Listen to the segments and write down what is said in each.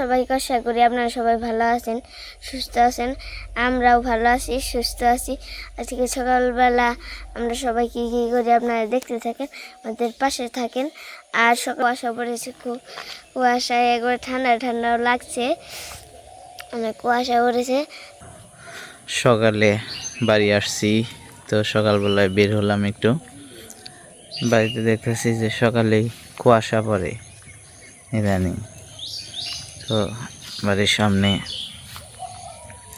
সবাইকে, আশা করি আপনারা সবাই ভালো আছেন, সুস্থ আছেন। আমরাও ভালো আছি, সুস্থ আছি। আজকে সকালবেলা আমরা সবাই কী কী করি আপনারা দেখতে থাকেন, আমাদের পাশে থাকেন। আর সকাল কুয়াশা পড়েছে খুব কুয়াশায় একবার ঠান্ডা ঠান্ডাও লাগছে। অনেক কুয়াশা পড়েছে। সকালে বাড়ি আসছি, তো সকালবেলায় বের হলাম একটু। বাড়িতে দেখতেছি যে সকালেই কুয়াশা পড়ে, ইদানিং। তো বাড়ির সামনে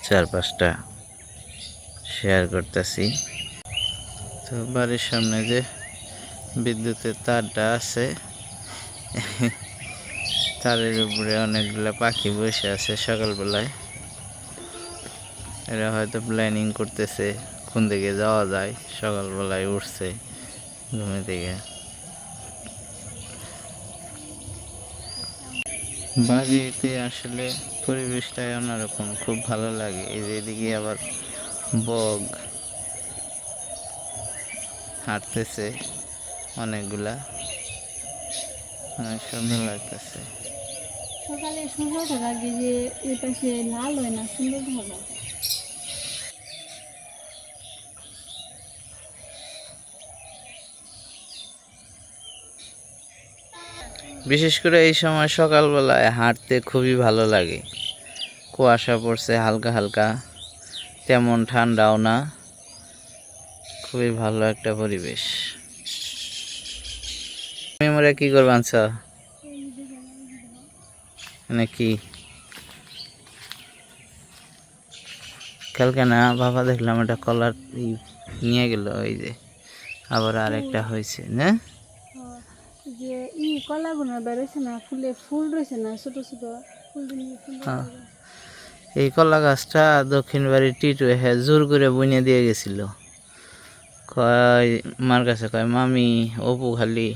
চার পাঁচটা শেয়ার করতেছি। তো বাড়ির সামনে যে বিদ্যুতের তারটা আছে, তারের উপরে অনেকগুলো পাখি বসে আছে সকালবেলায়। এরা হয়তো প্ল্যানিং করতেছে কোন দিকে যাওয়া যায়, সকালবেলায় উঠছে ঘুমে থেকে বাড়িতে আসলে পরিবেশটাই অন্যরকম, খুব ভালো লাগে। এই যে এদিকে আবার বগ হাঁটতেছে অনেকগুলা। অনেক সুন্দর লাগতেছে। সকালে লাগে যে এটা পাশে লাল হয় না, সুন্দর ভালো বিশেষ করে এই সময় সকালবেলায় হাঁটতে খুবই ভালো লাগে। কুয়াশা পড়ছে হালকা হালকা, তেমন ঠান্ডাও না। খুবই ভালো একটা পরিবেশ। মেমোরা কি করবে আনছ মানে কি? কালকে না বাবা দেখলাম এটা কলার নিয়ে গেল ওই যে আবার আরেকটা হয়েছে, না? ই কলাগুলো বেরোছে না, ফুলে ফুল রয়েছে না, ছোট ছোট ফুল হ্যাঁ। এই কলা গাছটা দক্ষিণ বাড়ির টিটু হ্যাঁ জোর করে বইনে দিয়ে গেছিল। কয়, মার কাছে কয়, মামি, অপু খালি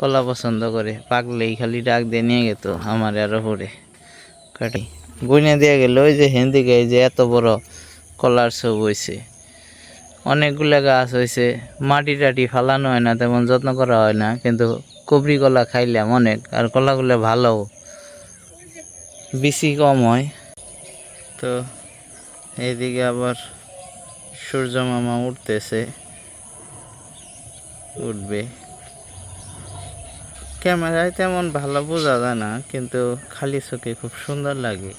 কলা পছন্দ করে পাকলেই খালি ডাক দিয়ে নিয়ে গেত আমার আরও পরে কাটি বইনে দিয়ে গেল, ওই যে হেন্দিকে এই যে এত বড় কলার সব হয়েছে অনেকগুলা গাছ হয়েছে মাটি টাটি ফালানো হয় না, তেমন যত্ন করা হয় না, কিন্তু কবরি কলা খাইলাম অনেক আর কলাগুলো ভালো, বেশি কম হয়। তো এইদিকে আবার সূর্য মামা উঠতেছে, উঠবে। ক্যামেরায় তেমন ভালো বোঝা যায় না, কিন্তু খালি চোখে খুব সুন্দর লাগে।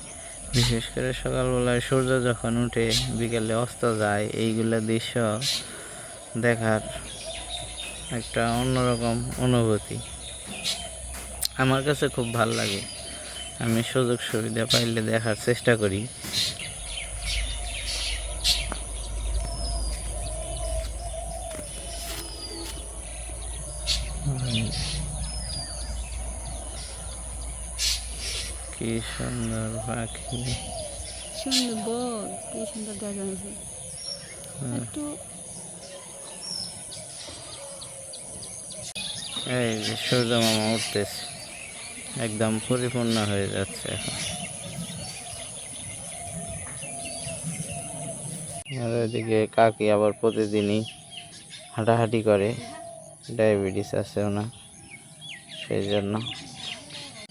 বিশেষ করে সকালবেলায় সূর্য যখন উঠে, বিকেলে অস্ত যায়, এইগুলো দৃশ্য দেখার একটা অন্যরকম অনুভূতি। আমার কাছে খুব ভালো লাগে। আমি সুযোগ সুবিধা পাইলে দেখার চেষ্টা করি। কি সুন্দর পাখি। সুন্দর বল কি সুন্দর দেখা হয়েছে। একটু এই যে সূর্য মামা উঠতেছে। একদম পরিপূর্ণ হয়ে যাচ্ছে এখন। আর ওইদিকে কাকি আবার প্রতিদিনই হাঁটাহাঁটি করে। ডায়াবেটিস আছে ওনার সেই জন্য।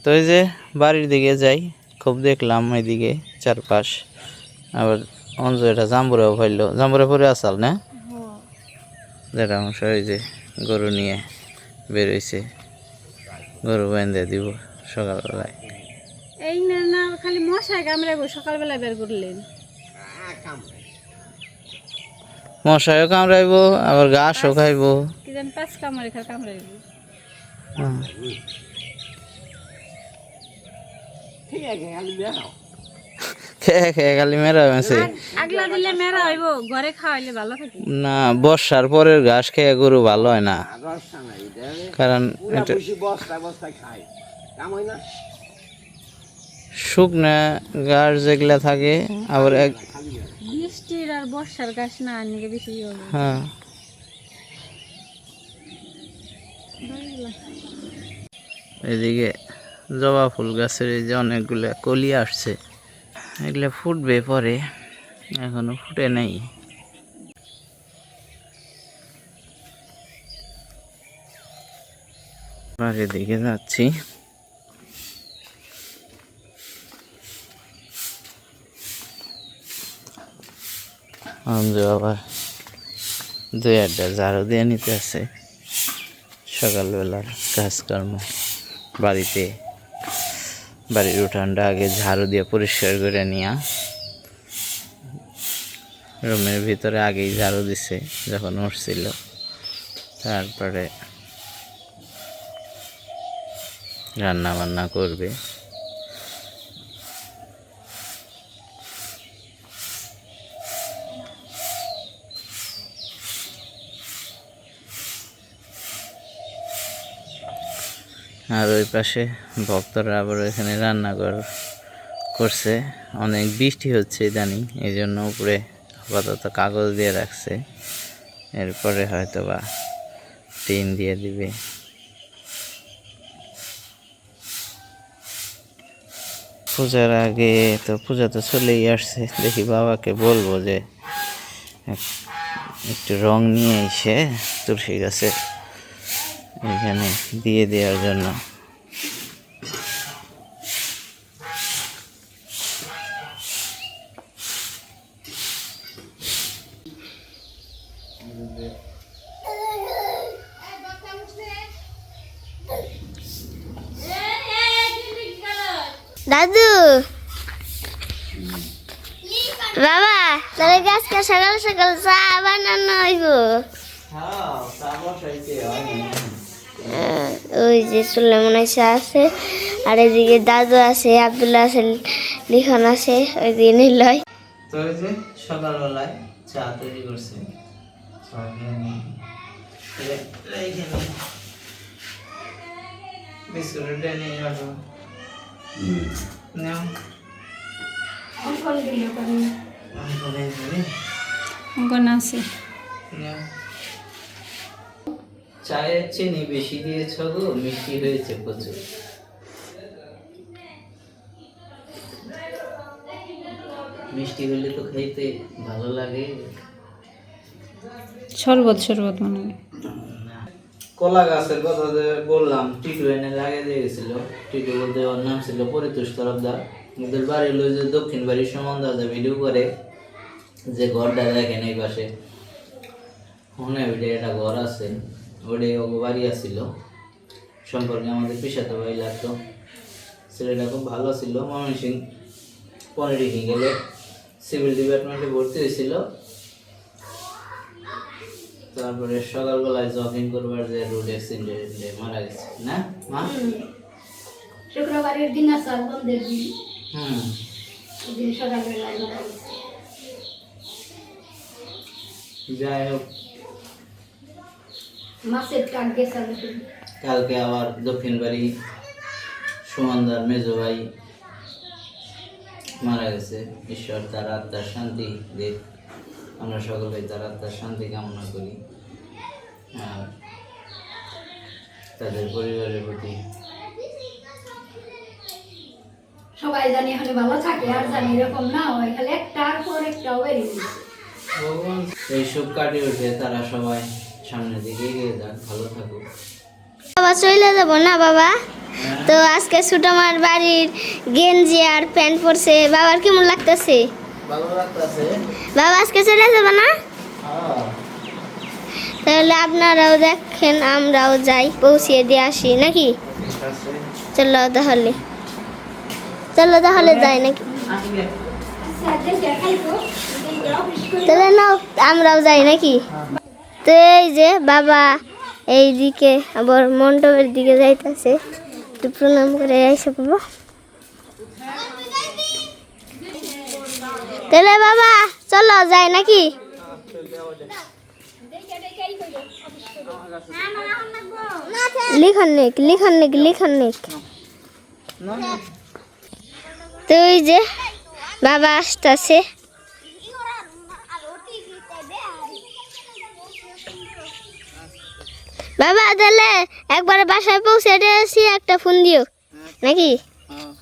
তো এই যে বাড়ির দিকে যাই খুব দেখলাম এইদিকে চারপাশ। আবার অঞ্জ এটা জাম্বুরেও ফেলল জাম্বুরে পরে আসাল না? যেটা অংশ ওই যে গরু নিয়ে। বেরোইছে। গরু বেঁধে দিব সকালবেলায়। এই না না খালি মশায় কামড়াবো সকালবেলা বের করলেন। মশাও কামড়াইবো আবার ঘাসও খাইবো কি জানি পাঁচ কামড়ে খালি কামড়াইব। হ্যাঁ। খেয়ে খেয়ে খালি মেরা আছে আগলা দিলে মেরা হইব ঘরে খাওয়াইলে ভালো থাকে না বর্ষার পরের ঘাস খেয়ে গরু ভালো হয় না। কারণ শুকনা ঘাস যেগুলা থাকে আবার এক বৃষ্টির আর বর্ষার গাছ না বেশি ইয়ে হ্যাঁ। এদিকে জবা ফুল গাছের এই যে অনেকগুলো কলি আসছে। এগুলো ফুটবে পরে, এখনও ফুটে নাই। পাশে দিকে যাচ্ছি। আবার দুই আড্ডা ঝাড়ু দিয়ে নিতে আসে সকালবেলার কাজকর্ম বাড়িতে। বাড়ির উঠানটা আগে ঝাড়ু দিয়ে পরিষ্কার করে নিয়া রুমের ভিতরে আগেই ঝাড়ু দিছে, যখন উঠছিল। তারপরে রান্না বান্না করবে। আর ওই পাশে ভক্তরা আবার এখানে রান্নাঘর করছে। অনেক বৃষ্টি হচ্ছে ইদানিং এই জন্য উপরে আপাতত কাগজ দিয়ে রাখছে। এরপরে হয়তো বা টিন দিয়ে দিবে। পূজার আগে তো পূজা তো চলেই আসছে। দেখি বাবাকে বলব যে একটু রং নিয়ে এসে তুলসী গাছে এখানে দিয়ে দেওয়ার জন্য। দাদু। বাবা তাহলে আজকে সকাল সকাল চা বানানো হইব? আহ, ওই যে সুলেমন চা আছে আর এদিকে দাদু আছে আব্দুল্লাহ আছে লিখন আছে ওই দিকে নিলয়। তো ওই যে সকালবেলায় চা তৈরি করছে। বিস্কুটটা নিয়ে যাব। নাও। অঙ্কন আছে। নাও। চায়ে চিনি বেশি দিয়েছ গো মিষ্টি হয়েছে প্রচুর। মিষ্টি হলে তো খাইতে ভালো লাগে। শরবত শরবত মনে হয়। কলা গাছের কথা যে বললাম টিটু এনে লাগিয়ে দিয়ে গেছিল। টিটু বলতে ওর নাম ছিল পরিতোষ তরফদার। ওদের বাড়ি হলো যে দক্ষিণ বাড়ির সম্বন্ধে আছে ভিডিও করে যে ঘরটা দেখেন এই পাশে। মনে ভিডিও একটা ঘর আছে। ওটাই ও বাড়ি আসছিল সম্পর্কে আমাদের পিসাতে ভাই লাগতো। ছেলেটা খুব ভালো ছিল ময়মনসিং পনেরো গেলে সিভিল ডিপার্টমেন্টে ভর্তি হয়েছিল। তারপরে সকালবেলায় জগিং করবার যে রোড অ্যাক্সিডেন্টে মারা গেছে না? মা? শুক্রবারের দিন আছে বন্ধের দিন। হুম। দিন সকালবেলায় মারা গেছে। যাই হোক কালকে আবার দক্ষিণ বাড়ি সুমনদার মেজো ভাই মারা গেছে। ঈশ্বর তার আত্মার শান্তি দেখ আমরা সকলে তার আত্মার শান্তি কামনা করি। আর তাদের পরিবারের প্রতি সবাই জানি এখানে ভালো থাকে আর জানি এরকম না হয় খালি একটার পর একটা বেরিয়ে ভগবান এই সব কাটিয়ে উঠে তারা সবাই। সামনের দিকে এগিয়ে যাক ভালো থাকুক। বাবা চলে যাব না বাবা? তো আজকে সুটামার বাড়ির গেঞ্জি আর প্যান্ট পরছে বাবার কেমন লাগতেছে? বাবা আজকে চলে যাব না? তাহলে আপনারাও দেখেন আমরাও যাই পৌঁছিয়ে দিয়ে আসি নাকি? চলো তাহলে। চলো তাহলে যাই নাকি? তাহলে নাও আমরাও যাই নাকি? তো এই যে বাবা এই দিকে আবার মণ্ডপের দিকে যাইতেছে। একটু প্রণাম করে এসে বাবা। তাহলে বাবা, চলো যাই নাকি? লিখন নিক লিখন নিক লিখন নিক। তো ওই যে বাবা আসতেছে। বাবা তাহলে একবার বাসায় পৌঁছে আসি একটা ফোন দিও। নাকি?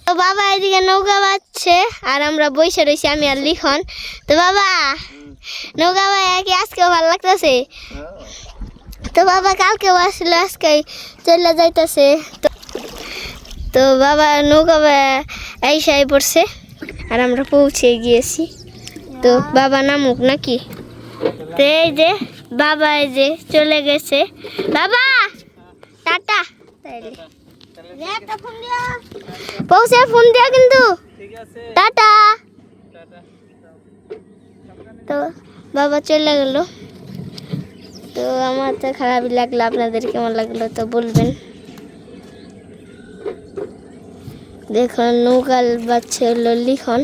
তো বাবা এদিকে নৌকা বাজছে আর আমরা বসে রয়েছি আমি আর লিখন। তো বাবা নৌকা ভাই কি আজকেও ভালো লাগতেছে? তো বাবা কালকেও আসলে আজকে চলে যাইতেছে। তো তো বাবা নৌকা এই সাই পড়ছে আর আমরা পৌঁছে গিয়েছি। তো বাবা নামুক নাকি? তো এই যে বাবা এই যে চলে গেছে। বাবা! টাটা। তাইলে। পৌঁছে ফোন দিয়া কিন্তু। টাটা। তো বাবা চলে গেল। তো আমার তো খারাপই লাগল। আপনাদের কেমন লাগল তো বলবেন। দেখুন নৌকাল বাচ্চা হলো লিখন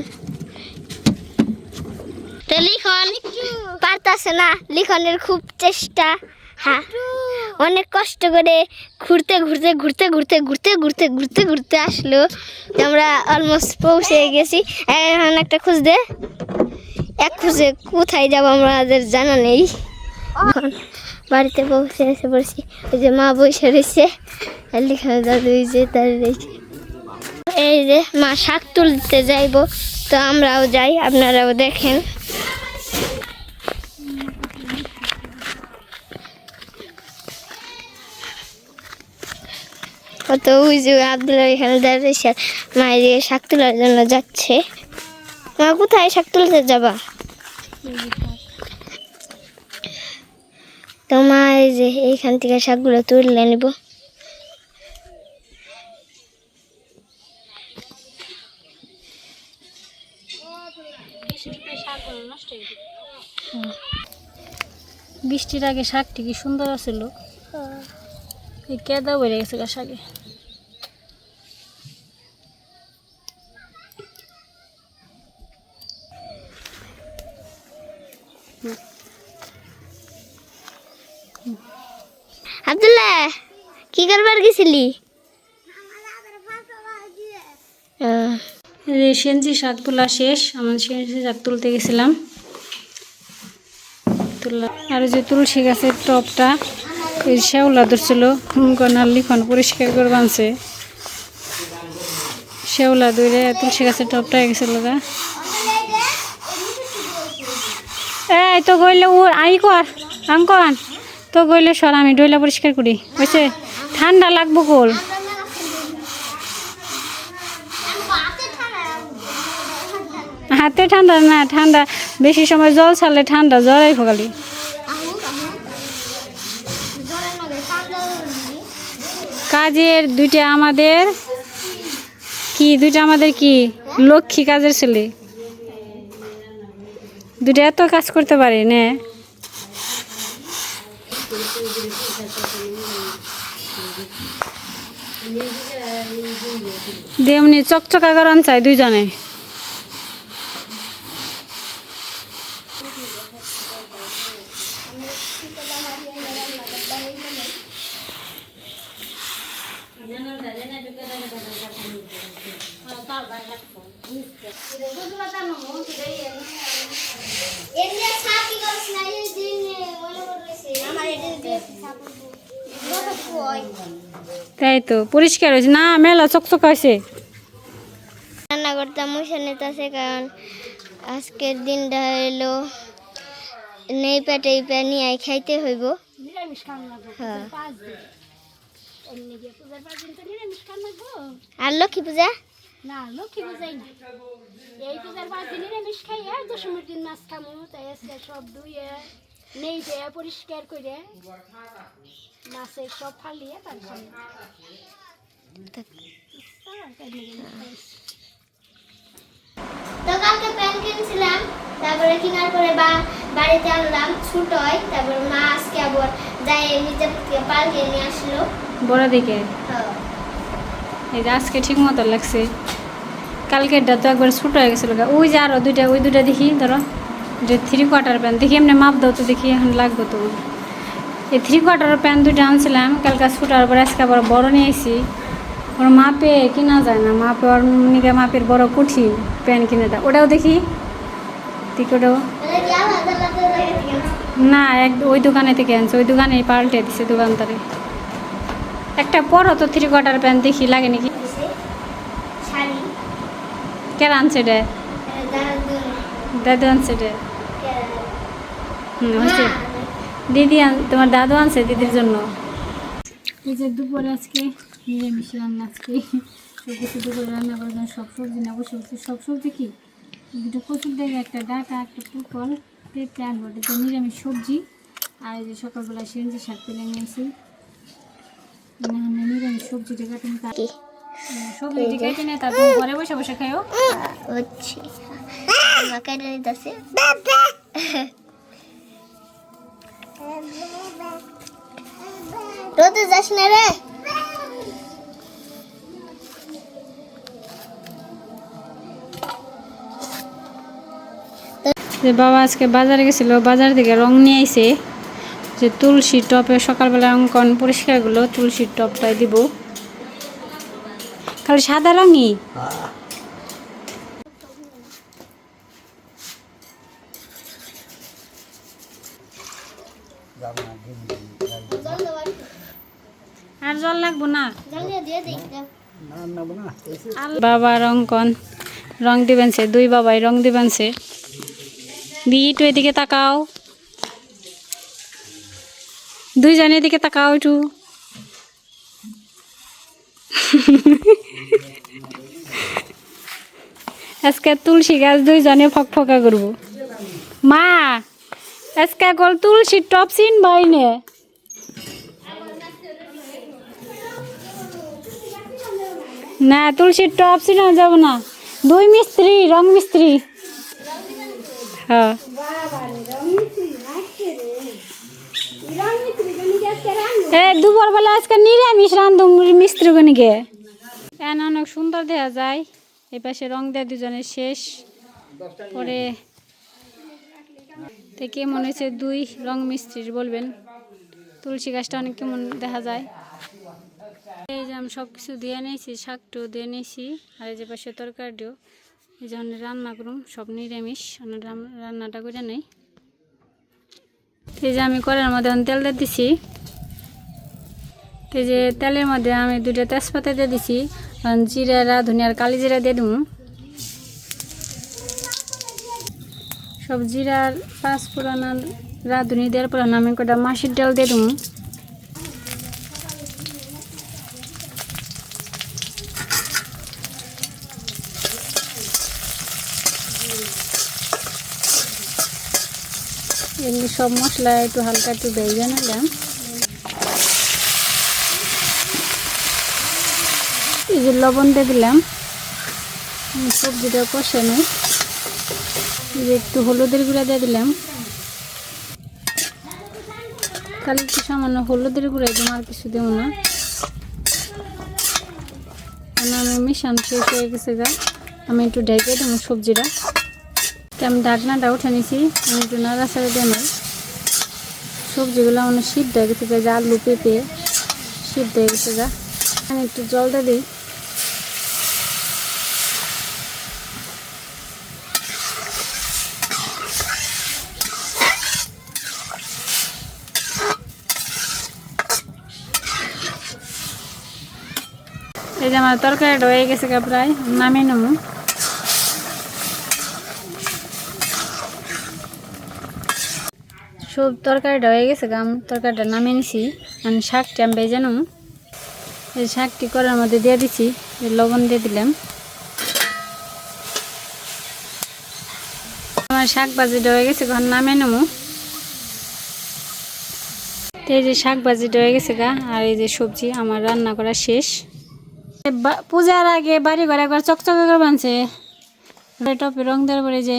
তো লিখন পারতাছে না, লিখনের খুব চেষ্টা। হ্যাঁ অনেক কষ্ট করে ঘুরতে ঘুরতে ঘুরতে ঘুরতে ঘুরতে ঘুরতে ঘুরতে ঘুরতে আসলো। আমরা অলমোস্ট পৌঁছে গেছি। এখন একটা খুঁজ দে। এক খুঁজে কোথায় যাব আমাদের জানা নেই। এখন বাড়িতে পৌঁছে এসে পড়ছি। ওই যে মা বসে রয়েছে। আর লিখানো দাদু যে দাঁড়িয়ে রয়েছে। এই যে মা শাক তুলতে যাইবো, তো আমরাও যাই, আপনারাও দেখেন। কত যে আবদুল্লাহ এখানে দাঁড়িয়েছে মায়ের দিকে শাক তোলার জন্য যাচ্ছে। মা কোথায় শাক তুলতে যাবা? তো মা এই যে এইখান থেকে শাকগুলো তুলে নিব। বৃষ্টির আগে শাকটি কি সুন্দর আছিল। এই কেদা বেড়ে গেছে শাকে আবদুল্লাহ কি করবার গেছিলি? এই শাক তোলা শেষ, আমার সেনজি শাক তুলতে গেছিলাম। আর যে তুলসী গাছের টপটা, এই শ্যাওলা ধরছিল কনার লিখন পরিষ্কার করে বানছে। শ্যাওলা দৌড়ে তুলসী গাছের টপটা গেছিল গা। এই তো গইলে ও আই কর আম কর তো গইলে সর, আমি ডইলা পরিষ্কার করি, বুঝছে? ঠান্ডা লাগবো কোল হাতে ঠান্ডা না, ঠান্ডা। বেশি সময় জল ছাড়লে ঠান্ডা জ্বরাই ফোকালি কাজের দুইটা আমাদের কি? দুইটা আমাদের কি? লক্ষ্মী কাজের ছেলে। দুইটা এত কাজ করতে পারে, না। দেমনি চকচকা করান চাই দুইজনে। তো পরিষ্কার হয়েছে। না মেলা চকচকা হয়েছে। রান্না করতে মুছে নিতেছে কারণ আজকের দিনটা হইল নেই পেটে এই পেট নিয়ে খাইতে হইব। হ্যাঁ। আর লক্ষ্মী পূজা? না লক্ষ্মী পূজাই না। এই পূজার পাঁচ দিন নিরামিষ খাই আর দশমীর দিন মাছ খামো তাই আজকে সব ধুয়ে নেই পরিষ্কার করে মাছের সব ফালিয়ে তারপর তো কালকে প্যান কিনছিলাম তারপরে কেনার পরে বা বাড়িতে আনলাম ছোট হয় তারপরে মা আজকে আবার যাই মির্জাপুর থেকে পাল্টে নিয়ে আসলো। বড় দিকে? হ্যাঁ। এই যে আজকে ঠিক মতো লাগছে। কালকেরটা তো একবার ছোটো হয়ে গেছিল ওই যে আরও দুইটা ওই দুইটা দেখি ধরো। যে থ্রি কোয়ার্টার প্যান্ট দেখি এমনি মাপ দাও তো দেখি এখন লাগবে তো। এই থ্রি কোয়ার্টার প্যান্ট দুইটা আনছিলাম কালকা ছোটার পরে আজকে আবার বড় নিয়ে এসেছি ওর মাপে কিনা যায় না মাপে ওর নিকে মাপের বড় কঠিন প্যান্ট কিনে দেয় ওটাও দেখি দেখি ওটাও। তাহলে কি আলাদা আলাদা জায়গা থেকে আনছো? না এক ওই দোকানে থেকে আনছে ওই দোকানে পাল্টে দিছে দোকানদারে। একটা পরো তো থ্রি কোয়ার্টার প্যান্ট দেখি লাগে নাকি? কেরা আনছে এটা? দাদু আনছে এটা। হুম হয়েছে। দিদি আন- তোমার দাদু আনছে দিদির জন্য। এই যে দুপুরে আজকে নিরামিষ রান্না আজকে। সব কিছু দুপুরে রান্না করার জন্য সব সবজি না বসে বসে সব সবজি কি? দুটো কচুর দেখে একটা ডাটা একটা পুকল পেঁপে আলু এটা নিরামিষ সবজি। আর এই যে সকালবেলা সিরিঞ্জি শাক তুলে নিয়েছি নিরামিষ সবজিটা কাটে কি? সবজিটি কেটে নিয়ে তারপর ঘরে বসে বসে খাইও। হচ্ছে নিতেছে রোদে যাস না রে। যে বাবা আজকে বাজারে গেছিল বাজার থেকে রং নিয়ে আইছে। যে তুলসী টপে সকালবেলা অঙ্কন পরিষ্কারগুলো তুলসীর টপটাই দিব। খালি সাদা রঙই আর জল লাগবো না জানিয়ে দিয়ে দিই বাবার অঙ্কন রং দিবেন সে দুই বাবাই রং দিবেন সে বিটু এদিকে তাকাও। দুইজনে এদিকে তাকাও একটু আজকে তুলসী গাছ দুইজনে ফকফকা করব। মা, আজকে কল তুলসীর টপ চিন বাইনে না, তুলসীর টপ ছিল, যাব না। দুই মিস্ত্রি, রং মিস্ত্রি। হ্যাঁ। নিরামিষ এন অনেক সুন্দর যায়। দেয় দুজনের শেষ। পরে দুই রং মিস্ত্রির বলবেন। তুলসী গাছটা অনেক কেমন দেখা যায়। এই যে আমি সব কিছু দিয়ে নিয়েছি, শাকটাও দিয়ে নিয়েছি, আর এই যে পাশে তরকারিও এই যে রান্না করুম, সব নিরামিষ রান্নাটা করে নেই। এই যে আমি কড়ার মধ্যে তেল দিয়ে দিছি। তো যে তেলের মধ্যে আমি দুটো তেজপাতা দিয়ে দিছি জিরা রাঁধুনি আর কালি জিরা দিয়ে দেবো সব জিরার পাঁচ পুরানা রাঁধুনি দেওয়ার পর আমি কটা মাসির ডাল দিয়ে দেবো এমনি সব মশলা একটু হালকা একটু ভেজে নিলাম। এই যে লবণ দিয়ে দিলাম। সবজিটা কষে নিই। এই যে একটু হলুদের গুঁড়া দিয়ে দিলাম। তাহলে একটু সামান্য হলুদের গুঁড়া দিলাম আর কিছু দেবো না। আমি মিশানো শেষ হয়ে গেছে গা। আমি একটু ঢেকে দেবো সবজিটা। আমি ঢাকনাটা উঠে নিছি, আমি একটু নাড়াচাড়া দিয়ে সবজিগুলো আমার সিদ্ধ হয়ে গেছে যা আলু পেঁপে সিদ্ধ হয়ে গেছে যা। আমি একটু জলটা দিই। এই যে আমার তরকারিটা হয়ে গেছে গা প্রায়, নামিয়ে নেব। সব তরকারিটা হয়ে গেছে গাম তরকারিটা নামিয়ে নিছি। মানে শাকটা আমি ভেজে নেব। এই শাকটি করার মধ্যে দিয়ে দিছি লবণ দিয়ে দিলাম। আমার শাক ভাজিটা হয়ে গেছে ঘর নামিয়ে নেব। তো এই যে শাক ভাজিটা হয়ে গেছে গা, আর এই যে সবজি আমার রান্না করা শেষ। পূজার আগে বাড়ি ঘর একবার চকচকে করে বানছে। টপে রং দেওয়ার পরে যে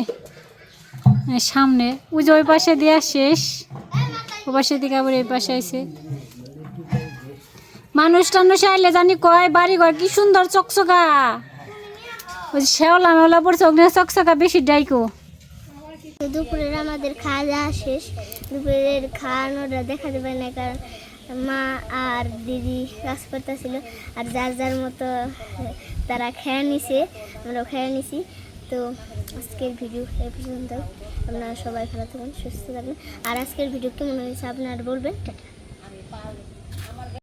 সামনে। ওই যে ওই পাশে দেওয়া শেষ। ও পাশে দিকে আবার এই পাশে আইসে মানুষ টানুষ আইলে জানি কয় বাড়ি ঘর কি সুন্দর চকচকা। ওই যে শেওলা মেওলা পড়ছে ওখানে চকচকা বেশি ডাইকো। দুপুরের আমাদের খাওয়া দাওয়া শেষ। দুপুরের খাওয়ানোটা দেখা যাবে না, কারণ মা আর দিদি কাজ করতেছিল। আর যার যার মতো তারা খেয়ে নিছে, আমরাও খেয়ে নিছি। তো আজকের ভিডিও এই পর্যন্ত। আপনারা সবাই ভালো থাকুন সুস্থ থাকবেন আর আজকের ভিডিও কেমন হয়েছে আপনারা বলবেন। টাটা।